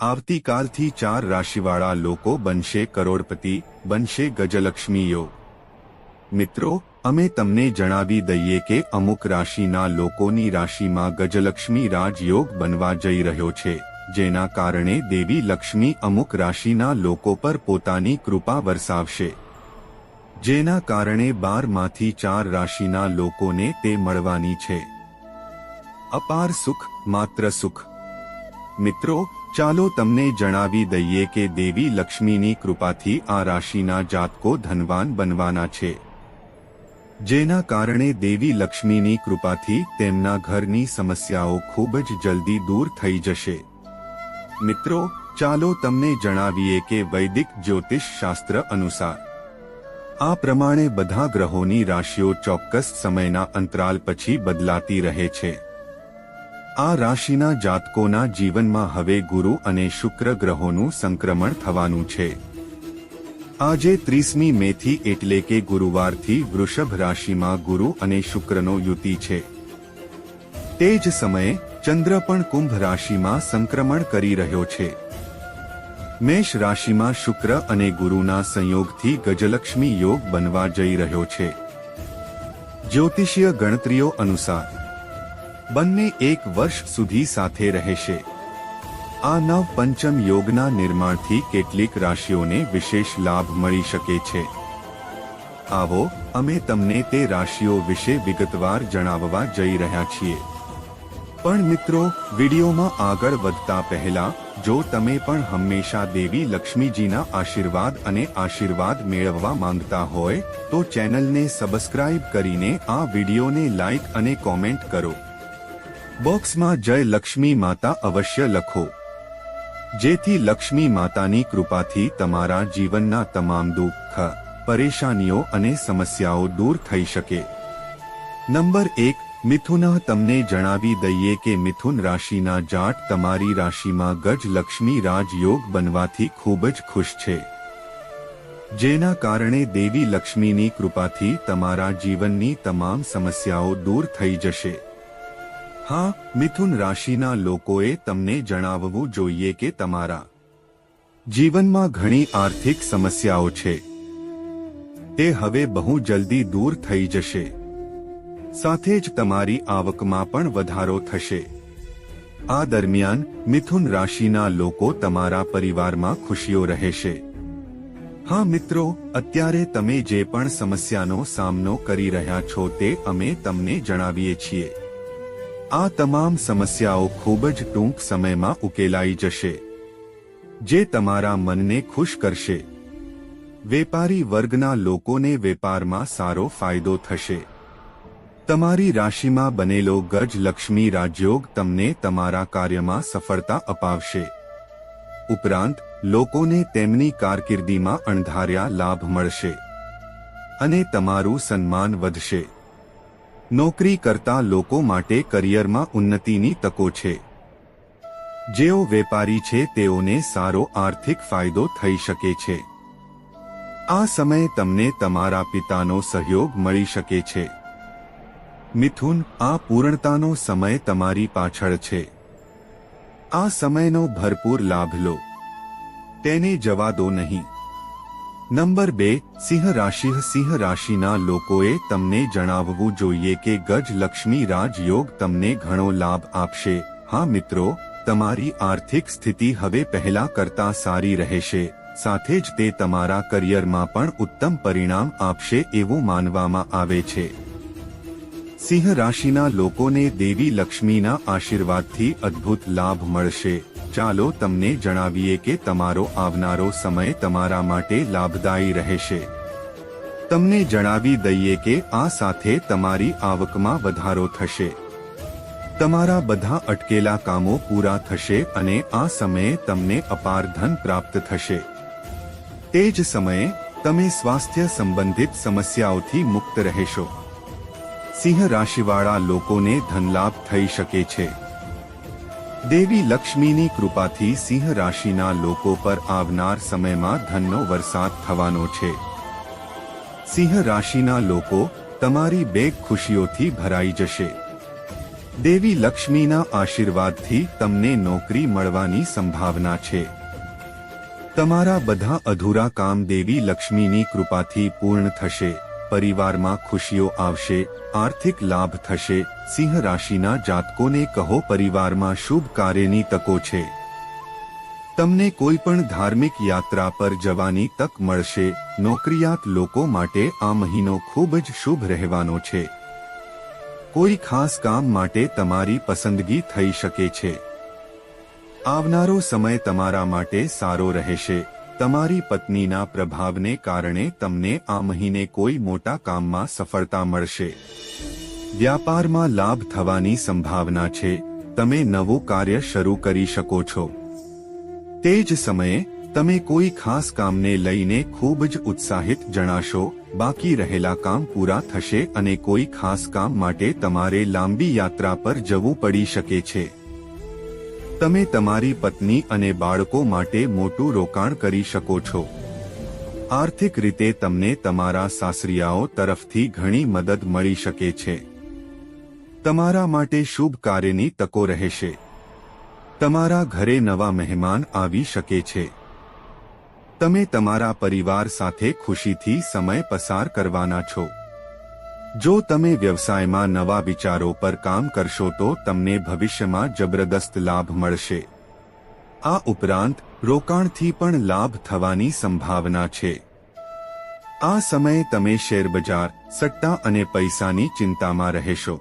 આવતીકાલથી ચાર રાશિવાળા લોકો બનશે કરોડપતિ, બનશે ગજલક્ષ્મી યોગ મિત્રો, અમે તમને જણાવી દઈએ કે અમુક રાશિના લોકોની રાશિમાં ગજલક્ષ્મી રાજયોગ બનવા જઈ રહ્યો છે, જેના કારણે દેવી લક્ષ્મી અમુક રાશિના લોકો પર પોતાની કૃપા વરસાવશે. જેના કારણે બારમાંથી ચાર રાશિના લોકોને તે મળવાની છે. અપાર સુખ, માત્ર સુખ. મિત્રો ચાલો તમને જણાવી દઈએ કે દેવી લક્ષ્મીની કૃપાથી આ રાશિના જાતકો ધનવાન બનવાના છે. જેના કારણે દેવી લક્ષ્મીની કૃપાથી તેમના ઘરની સમસ્યાઓ ખૂબ જ જલ્દી દૂર થઈ જશે. મિત્રો, ચાલો તમને જણાવીએ કે વૈદિક જ્યોતિષ શાસ્ત્ર અનુસાર, આ પ્રમાણે બધા ગ્રહોની રાશિઓ ચોક્કસ સમયના અંતરાલ પછી બદલાતી રહે છે. આ રાશિના જાતકોના જીવનમાં હવે ગુરુ અને શુક્ર ગ્રહોનું સંક્રમણ થવાનું છે. આજે ત્રીસમી મેથી એટલે કે ગુરુવારથી વૃષભ રાશિમાં ગુરુ અને શુક્રનો યુતિ છે. તે જ સમયે ચંદ્ર પણ કુંભ રાશિમાં સંક્રમણ કરી રહ્યો છે. મેષ રાશિમાં શુક્ર અને ગુરુના સંયોગથી ગજલક્ષ્મી યોગ બનવા જઈ રહ્યો છે. જ્યોતિષીય ગણતરીઓ અનુસાર બંને એક વર્ષ સુધી સાથે રહેશે. આ નવ પંચમ યોગના નિર્માણથી કેટલીક રાશિઓને વિશેષ લાભ મળી શકે છે. આવો, અમે તમને તે રાશિઓ વિશે વિગતવાર જણાવવા જઈ રહ્યા છીએ. પણ મિત્રો, વિડીયોમાં આગળ વધતા પહેલા, જો તમે પણ હંમેશા દેવી લક્ષ્મીજીના આશીર્વાદ અને આશીર્વાદ મેળવવા માંગતા હોય, તો ચેનલને સબસ્ક્રાઇબ કરીને આ વિડીયોને લાઇક અને કોમેન્ટ કરો. બોક્સમાં જય લક્ષ્મી માતા અવશ્ય લખો. જેથી લક્ષ્મી માતાની કૃપાથી તમારા જીવનના તમામ દુઃખ, પરેશાનીઓ અને સમસ્યાઓ દૂર થઈ શકે. નંબર એક, મિથુન, તમને જણાવી દઈએ કે મિથુન રાશિના જાટ તમારી રાશિમાં ગજ લક્ષ્મી રાજયોગ બનવાથી ખૂબ જ ખુશ છે. જેના કારણે દેવી લક્ષ્મીની કૃપાથી તમારા જીવનની તમામ સમસ્યાઓ દૂર થઈ જશે. હા, મિથુન રાશિના લોકોએ તમને જણાવવું જોઈએ કે તમારા જીવનમાં ઘણી આર્થિક સમસ્યાઓ છે. તે હવે બહુ જલ્દી દૂર થઈ જશે. સાથે જ તમારી આવકમાં પણ વધારો થશે. આ દરમિયાન મિથુન રાશિના લોકો તમારા પરિવારમાં ખુશીઓ રહેશે. હા મિત્રો, અત્યારે તમે જે પણ સમસ્યાનો સામનો કરી રહ્યા છો તે અમે તમને જણાવીએ છીએ. આ તમામ સમસ્યાઓ ખૂબ જ ટૂંક સમયમાં ઉકેલાઈ જશે. જે તમારા મનને ખુશ કરશે. વેપારી વર્ગના લોકોને વેપારમાં સારો ફાયદો થશે. તમારી રાશિમાં બનેલો ગજ લક્ષ્મી રાજયોગ તમને તમારા કાર્યમાં સફળતા અપાવશે. ઉપરાંત, લોકોને તેમની કારકિર્દીમાં અણધાર્યા લાભ મળશે. અને તમારું સન્માન વધશે. નોકરી કરતા લોકો માટે કરિયરમાં ઉન્નતિની તકો છે. જેઓ વેપારી છે, તેઓને સારો આર્થિક ફાયદો થઈ શકે છે. આ સમયે તમને તમારા પિતાનો સહયોગ મળી શકે છે. મિથુન, આ પૂર્ણતાનો સમય તમારી પાછળ છે. આ સમયનો ભરપૂર લાભ લો. તેને જવા દો નહીં. નંબર બે, સિંહ રાશિ, સિંહ રાશિના લોકોએ તમને જણાવવું જોઈએ કે ગજ લક્ષ્મી રાજયોગ તમને ઘણો લાભ આપશે. હા મિત્રો, તમારી આર્થિક સ્થિતિ હવે પહેલા કરતા સારી રહેશે. સાથે જ તે તમારા કરિયરમાં પણ ઉત્તમ પરિણામ આપશે એવું માનવામાં આવે છે. સિંહ રાશિના લોકોને દેવી લક્ષ્મીના આશીર્વાદથી અદ્ભુત લાભ મળશે. ચાલો તમને જણાવીએ કે તમારો આવનારો સમય તમારા માટે લાભદાયી રહેશે. તમને જણાવી દઈએ કે આ સાથે તમારી આવકમાં વધારો થશે. તમારા બધા અટકેલા કામો પૂરા થશે અને આ સમયે તમને અપાર ધન પ્રાપ્ત થશે. તે જ સમયે, તમે સ્વાસ્થ્ય સંબંધિત સમસ્યાઓથી મુક્ત રહેશો. સિંહ રાશિવાળા લોકોને ધનલાભ થઈ શકે છે. દેવી લક્ષ્મીની કૃપાથી સિંહ રાશિના લોકો પર આવનાર સમયમાં ધનનો વરસાદ થવાનો છે. સિંહ રાશિના લોકો તમારી બેગ ખુશીઓથી ભરાઈ જશે. દેવી લક્ષ્મીના આશીર્વાદથી તમને નોકરી મળવાની સંભાવના છે. તમારા બધા અધૂરા કામ દેવી લક્ષ્મીની કૃપાથી પૂર્ણ થશે. પરિવારમાં ખુશીઓ આવશે, આર્થિક લાભ થશે, સિંહ રાશિના જાતકોને કહો પરિવારમાં શુભ કાર્યની તકો છે. તમને કોઈ પણ ધાર્મિક યાત્રા પર જવાની તક મળશે, નોકરિયાત લોકો માટે આ મહિનો ખૂબ જ શુભ રહેવાનો છે. કોઈ ખાસ કામ માટે તમારી પસંદગી થઈ શકે છે. આવનારો સમય તમારા માટે સારો રહેશે. તમારી પત્નીના પ્રભાવને કારણે તમને આ મહિને કોઈ મોટા કામમાં સફળતા મળશે. વ્યાપારમાં લાભ થવાની સંભાવના છે. તમે નવું કાર્ય શરૂ કરી શકો છો. તે જ સમયે, તમે કોઈ ખાસ કામને લઈને ખૂબ જ ઉત્સાહિત જણાશો, બાકી રહેલા કામ પૂરા થશે અને કોઈ ખાસ કામ માટે તમારે લાંબી યાત્રા પર જવું પડી શકે છે. તમે તમારી પત્ની અને બાળકો માટે મોટું રોકાણ કરી શકો છો. આર્થિક રીતે તમને તમારા સાસરિયાઓ તરફથી ઘણી મદદ મળી શકે છે. તમારા માટે શુભ કાર્યની તકો રહેશે. તમારા ઘરે નવા મહેમાન આવી શકે છે. તમે તમારા પરિવાર સાથે ખુશીથી સમય પસાર કરવાના છો. જો તમે વ્યવસાયમાં નવા વિચારો પર કામ કરશો તો તમને ભવિષ્યમાં જબરદસ્ત લાભ મળશે. આ ઉપરાંત, રોકાણથી પણ લાભ થવાની સંભાવના છે. આ સમયે તમે શેરબજાર, સટ્ટા અને પૈસાની ચિંતામાં રહેશો.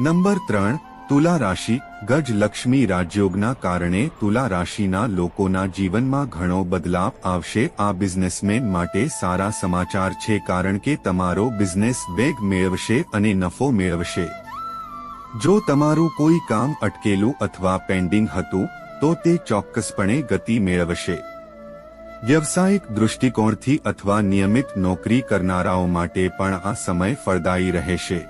નંબર ત્રણ તુલા રાશિ, ગજ લક્ષ્મી રાજયોગના કારણે તુલા રાશિના લોકોના જીવનમાં ઘણો બદલાવ આવશે. આ બિઝનેસમેન માટે સારા સમાચાર છે કારણ કે તમારો બિઝનેસ વેગ મેળવશે અને નફો મેળવશે. જો તમારું કોઈ કામ અટકેલું અથવા પેન્ડિંગ હતું, તો તે ચોક્કસપણે ગતિ મેળવશે. વ્યવસાયિક દૃષ્ટિકોણથી અથવા નિયમિત નોકરી કરનારાઓ માટે પણ આ સમય ફળદાયી રહેશે.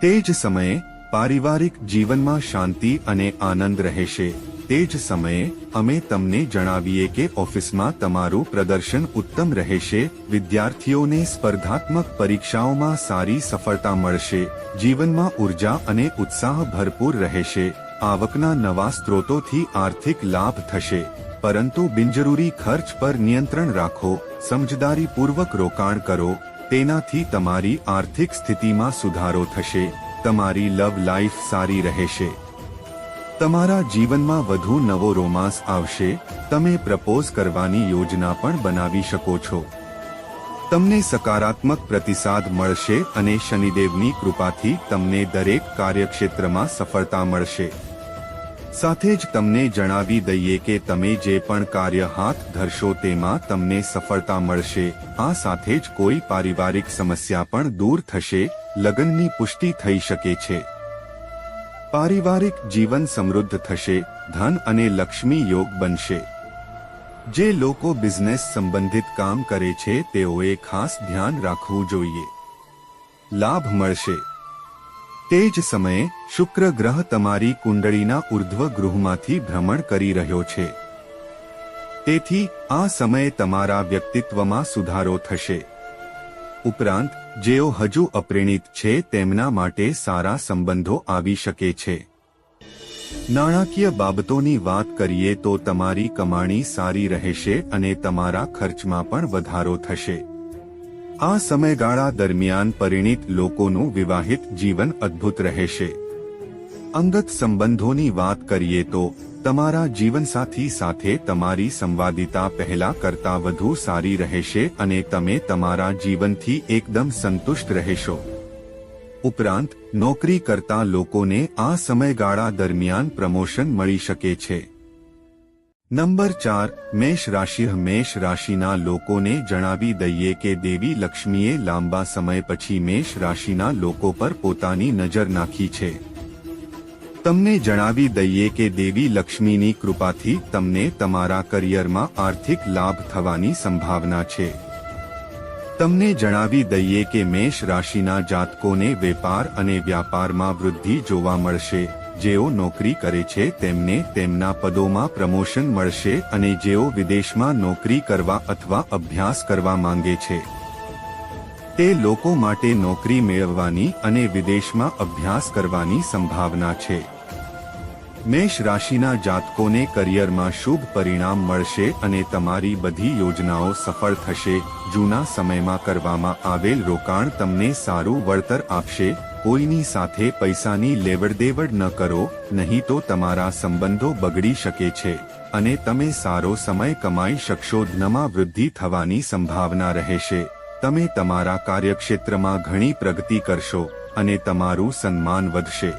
તે જ સમયે પારિવારિક જીવનમાં શાંતિ અને આનંદ રહેશે. તે જ સમયે, અમે તમને જણાવીએ કે ઓફિસમાં તમારું પ્રદર્શન ઉત્તમ રહેશે, વિદ્યાર્થીઓને સ્પર્ધાત્મક પરીક્ષાઓમાં સારી સફળતા મળશે, જીવનમાં ઊર્જા અને ઉત્સાહ ભરપૂર રહેશે, આવકના નવા સ્ત્રોતોથી આર્થિક લાભ થશે, પરંતુ બિનજરૂરી ખર્ચ પર નિયંત્રણ રાખો, સમજદારીપૂર્વક રોકાણ કરો, તેનાથી તમારી આર્થિક સ્થિતિમાં સુધારો થશે. તમારી લવ લાઈફ સારી રહેશે. તમારા જીવનમાં વધુ નવો રોમાંસ આવશે, તમે પ્રપોઝ કરવાની યોજના પણ બનાવી શકો છો. તમને સકારાત્મક પ્રતિસાદ મળશે અને શનિદેવની કૃપાથી તમને દરેક કાર્યક્ષેત્રમાં સફળતા મળશે. સાથે જ તમને જણાવી દઈએ કે તમે જે પણ કાર્ય હાથ ધરશો તેમાં તમને સફળતા મળશે, આ સાથે જ કોઈ પારિવારિક સમસ્યા પણ દૂર થશે લગ્નની પુષ્ટિ થઈ શકે છે. પારિવારિક જીવન સમૃદ્ધ થશે, ધન અને લક્ષ્મી યોગ બનશે. જે લોકો બિઝનેસ સંબંધિત કામ કરે છે, તેઓએ ખાસ ધ્યાન રાખવું જોઈએ. લાભ મળશે. તે જ સમયે, શુક્ર ગ્રહ તમારી કુંડળીના ઉર્ધ્વ ગૃહમાંથી ભ્રમણ કરી રહ્યો છે. તેથી, આ સમયે તમારા વ્યક્તિત્વમાં સુધારો થશે. ઉપરાંત જેઓ હજુ અપ્રેણિત છે તેમના માટે સારા સંબંધો આવી શકે છે. નાણાકીય બાબતોની વાત કરીએ તો તમારી કમાણી સારી રહેશે અને તમારા ખર્ચમાં પણ વધારો થશે. આ સમયગાળા દરમિયાન પરિણિત લોકોનું વિવાહિત જીવન અદ્ભુત રહેશે. અંગત સંબંધોની વાત કરીએ તો તમારા જીવનસાથી સાથે તમારી સંવાદિતા પહેલા કરતા વધુ સારી રહેશે અને તમે તમારા જીવનથી એકદમ સંતુષ્ટ રહેશો. ઉપરાંત, નોકરી કરતા લોકોને આ સમયગાળા દરમિયાન પ્રમોશન મળી શકે છે. નંબર ચાર, મેષ રાશિ મેષ રાશિના લોકોને જણાવી દઈએ કે દેવી લક્ષ્મીએ લાંબા સમય પછી મેષ રાશિના લોકો પર પોતાની નજર નાખી છે. તમને જણાવી દઈએ કે દેવી લક્ષ્મીની કૃપાથી તમને તમારા કરિયરમાં આર્થિક લાભ થવાની સંભાવના છે. તમને જણાવી દઈએ કે મેષ રાશિના જાતકોને વેપાર અને વ્યાપારમાં વૃદ્ધિ જોવા મળશે. જેઓ નોકરી કરે છે, તેમને તેમના પદોમાં પ્રમોશન મળશે અને જેઓ વિદેશમાં નોકરી કરવા અથવા અભ્યાસ કરવા માંગે છે. તે લોકો માટે નોકરી મેળવવાની અને વિદેશમાં અભ્યાસ કરવાની સંભાવના છે. મેષ રાશિના જાતકોને કરિયરમાં શુભ પરિણામ મળશે અને તમારી બધી યોજનાઓ સફળ થશે. જૂના સમયમાં કરવામાં આવેલ રોકાણ તમને સારું વળતર આપશે. કોઈની સાથે પૈસાની લેવડદેવડ ન કરો, નહીં તો તમારા સંબંધો બગડી શકે છે અને તમે સારો સમય કમાઈ શકશો. ધનમાં વૃદ્ધિ થવાની સંભાવના રહેશે. તમે તમારા કાર્યક્ષેત્રમાં ઘણી પ્રગતિ કરશો અને તમારું સન્માન વધશે.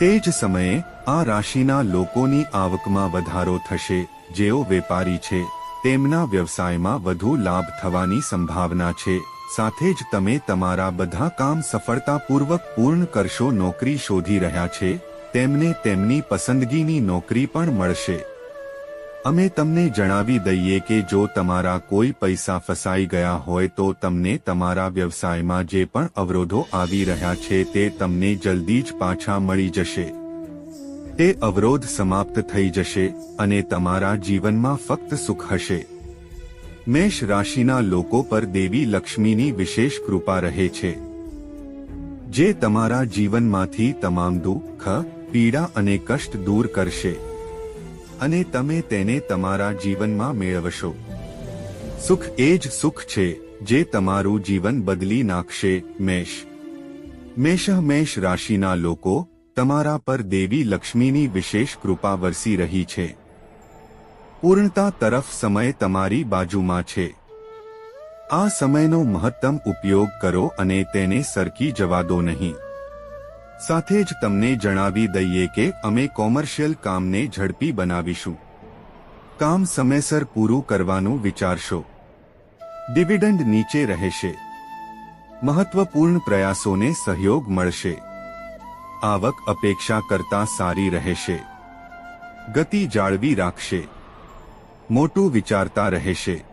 તે જ સમયે આ રાશિના લોકોની આવકમાં વધારો થશે. જેઓ વેપારી છે, તેમના વ્યવસાયમાં વધુ લાભ થવાની સંભાવના છે. સાથે જ તમે તમારા બધા કામ સફળતાપૂર્વક પૂર્ણ કરશો, નોકરી શોધી રહ્યા છે, તેમને તેમની પસંદગીની નોકરી પણ મળશે. અમે તમને જણાવી દઈએ કે જો તમારા કોઈ પૈસા ફસાઈ ગયા હોય તો તમને તમારા વ્યવસાયમાં જે પણ અવરોધો આવી રહ્યા છે તે તમને જલ્દી જ પાછા મળી જશે. તે અવરોધ સમાપ્ત થઈ જશે અને તમારા જીવનમાં ફક્ત સુખ હશે. મેષ રાશિના લોકો પર દેવી લક્ષ્મીની વિશેષ કૃપા રહે છે. જે તમારા જીવનમાંથી તમામ દુઃખ, પીડા અને કષ્ટ દૂર કરશે. અને તમે તેને તમારા જીવનમાં મેળવશો. સુખ એ જ સુખ છે, જે તમારું જીવન બદલી નાખશે, મેષ. મેષ મેષ રાશિના લોકો, તમારા પર દેવી લક્ષ્મીની વિશેષ કૃપા વરસી રહી છે. પૂર્ણતા તરફ સમય તમારી બાજુમાં છે. આ સમયનો મહત્તમ ઉપયોગ કરો અને તેને સરકી જવા દો નહીં. સાથે જ તમને જણાવી દઈએ કે અમે કોમર્શિયલ કામને ઝડપી બનાવીશું. કામ સમયસર પૂરું કરવાનું વિચારશો. ડિવિડન્ડ નીચે રહેશે. મહત્વપૂર્ણ પ્રયાસોને સહયોગ મળશે. આવક અપેક્ષા કરતા સારી રહેશે. ગતિ જાળવી રાખશે. મોટું વિચારતા રહેશે.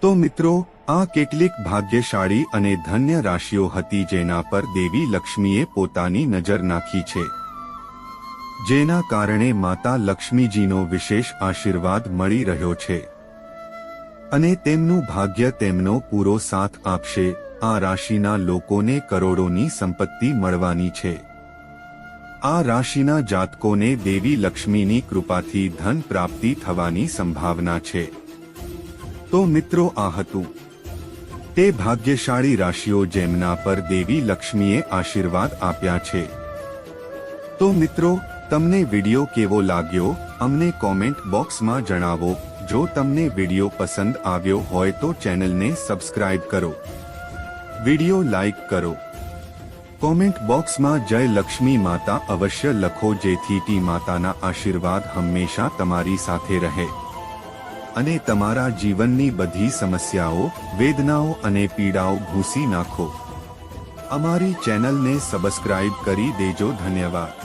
તો મિત્રો આ કેટલીક ભાગ્યશાળી અને ધન્ય રાશિઓ હતી જેના પર દેવી લક્ષ્મીએ પોતાની નજર નાખી છે. જેના કારણે માતા લક્ષ્મીજીનો વિશેષ આશીર્વાદ મળી રહ્યો છે. અને તેમનું ભાગ્ય તેમનો પૂરો સાથ આપશે, આ રાશિના લોકોને કરોડોની સંપત્તિ મળવાની છે. આ રાશિના જાતકોને દેવી લક્ષ્મીની કૃપાથી ધન પ્રાપ્તિ થવાની સંભાવના છે. તો મિત્રો આ હતું. તે ભાગ્યશાળી રાશિઓ જેમના પર દેવી લક્ષ્મીએ આશીર્વાદ આપ્યા છે. તો મિત્રો, તમને વિડિયો કેવો લાગ્યો? અમને કોમેન્ટ બોક્સમાં જણાવો. જો તમને વિડિયો પસંદ આવ્યો હોય તો ચેનલને સબસ્ક્રાઇબ કરો. વિડિયો લાઇક કરો. કોમેન્ટ બોક્સમાં જય લક્ષ્મી માતા અવશ્ય લખો જેથી ટી માતાના આશીર્વાદ હંમેશા તમારી સાથે રહે. અને તમારા જીવનની બધી સમસ્યાઓ, વેદનાઓ અને પીડાઓ ભૂસી નાખો. અમારી ચેનલને સબસ્ક્રાઇબ કરી દેજો. ધન્યવાદ.